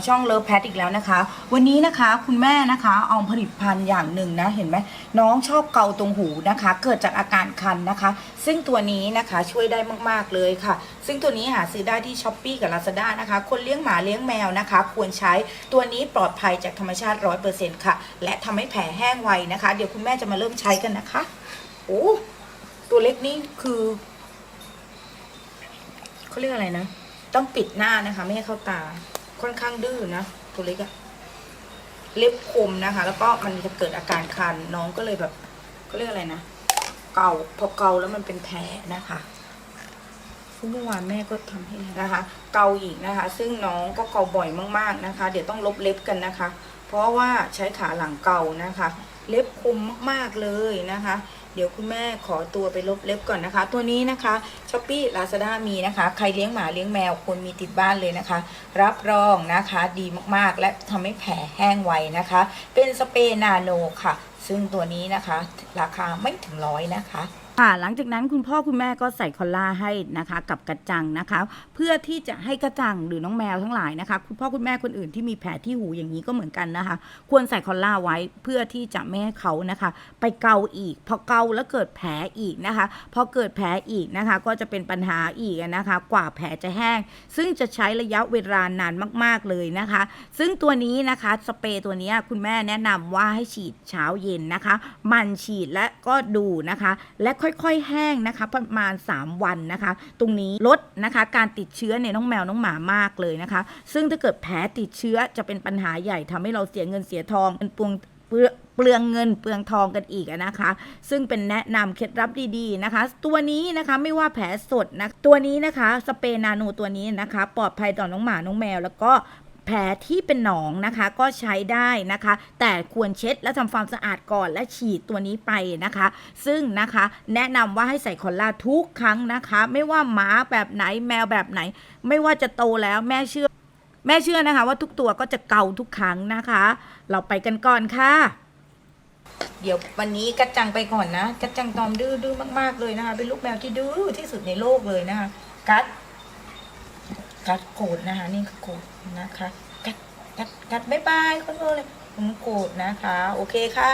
มาช่องเลิฟแพทอีกแล้วนะคะ วันนี้นะคะคุณแม่นะคะเอาผลิตภัณฑ์อย่างหนึ่งนะเห็นไหมน้องชอบเกาตรงหูนะคะ เกิดจากอาการคันนะคะ ซึ่งตัวนี้นะคะช่วยได้มากๆเลยค่ะ ซึ่งตัวนี้หาซื้อได้ที่ช้อปปีกับ Lazada นะคะ คนเลี้ยงหมาเลี้ยงแมวนะคะ ควรใช้ตัวนี้ปลอดภัยจากธรรมชาติ 100%ค่ะ และทำให้แผลแห้งไวนะคะ เดี๋ยวคุณแม่จะมาเริ่มใช้กันนะคะโอ้ตัวเล็กนี่คือเขาเรียกอะไรนะ ต้องปิดหน้านะคะ ไม่ให้เข้าตา ค่อนข้างดื้อนะตัวเล็กอะเล็บคมนะคะ แล้วก็มันจะเกิดอาการคันน้องก็เลยแบบเขาเรียกอะไรนะเกาพอเกาแล้วมันเป็นแผลนะคะเมื่อวานแม่ก็ทำให้นะคะ เกาอีกนะคะ ซึ่งน้องก็เกาบ่อยมากๆนะคะ เดี๋ยวต้องลบเล็บกันนะคะ เพราะว่าใช้ขาหลังเกานะคะ เล็บคมมากๆเลยนะคะ เดี๋ยวคุณแม่ขอตัวไปลบเล็บก่อนนะคะ ตัวนี้นะคะช้อปปี้ลาซาด้ามีนะคะ ใครเลี้ยงหมาเลี้ยงแมวควรมีติดบ้านเลยนะคะ รับรองนะคะดีมากๆ และทำให้แผลแห้งไวนะคะ เป็นสเปรย์นาโนค่ะ ซึ่งตัวนี้นะคะ ราคาไม่ถึงร้อยนะคะ ค่ะหลังจากนั้นคุณพ่อคุณแม่ก็ใส่คอลล่าให้นะคะ กับกระจังนะคะ เพื่อที่จะให้กระจังหรือน้องแมวทั้งหลายนะคะ คุณพ่อคุณแม่คนอื่นที่มีแผลที่หูอย่างนี้ก็เหมือนกันนะคะ ควรใส่คอลล่าไว้เพื่อที่จะไม่ให้เขานะคะ ไปเกาอีก พอเกาแล้วเกิดแผลอีกนะคะพอเกิดแผลอีกนะคะ ก็จะเป็นปัญหาอีกนะคะ กว่าแผลจะแห้ง ซึ่งจะใช้ระยะเวลานานมาก ๆเลยนะคะ ซึ่งตัวนี้นะคะสเปรย์ตัวนี้คุณแม่แนะนำว่าให้ฉีดเช้าเย็นนะคะ มันฉีดและก็ดูนะคะ และค่อยค่อยๆ แห้งนะคะ ประมาณ 3 วันนะคะ ตรงนี้ลดนะคะการติดเชื้อในน้องแมวน้องหมามากเลยนะคะ ซึ่งถ้าเกิดแผลติดเชื้อจะเป็นปัญหาใหญ่ทำให้เราเสียเงินเสียทองเป็นปวงเปลืองเปลืองเงินเปลืองทองกันอีกนะคะ ซึ่งเป็นแนะนำเคล็ดลับดีๆนะคะ ตัวนี้นะคะไม่ว่าแผลสดนะตัวนี้นะคะสเปรย์นาโนตัวนี้นะคะ ปลอดภัยต่อน้องหมาน้องแมว แล้วก็ ผลที่เป็นหนองนะคะก็ใช้ได้นะคะ แต่ควรเช็ดและทำความสะอาดก่อนและฉีดตัวนี้ไปนะคะ ซึ่งนะคะแนะนำว่าให้ใส่คอลลาทุกครั้งนะคะ ไม่ว่าหมาแบบไหนแมวแบบไหน ไม่ว่าจะโตแล้วแม่เชื่อ แม่เชื่อนะคะ ว่าทุกตัวก็จะเกาทุกครั้งนะคะ เราไปกันก่อนค่ะ เดี๋ยววันนี้กระจังไปก่อนนะกระจังตอมดื้อดื้อมากๆเลยนะคะ เป็นลูกแมวที่ดื้อที่สุดในโลกเลยนะคะ กัด กัดโกรธนะคะ นี่ก็โกรธนะคะ กัดกัดกัดบายบายขอโทษเลยผมโกรธนะคะ โอเคค่ะ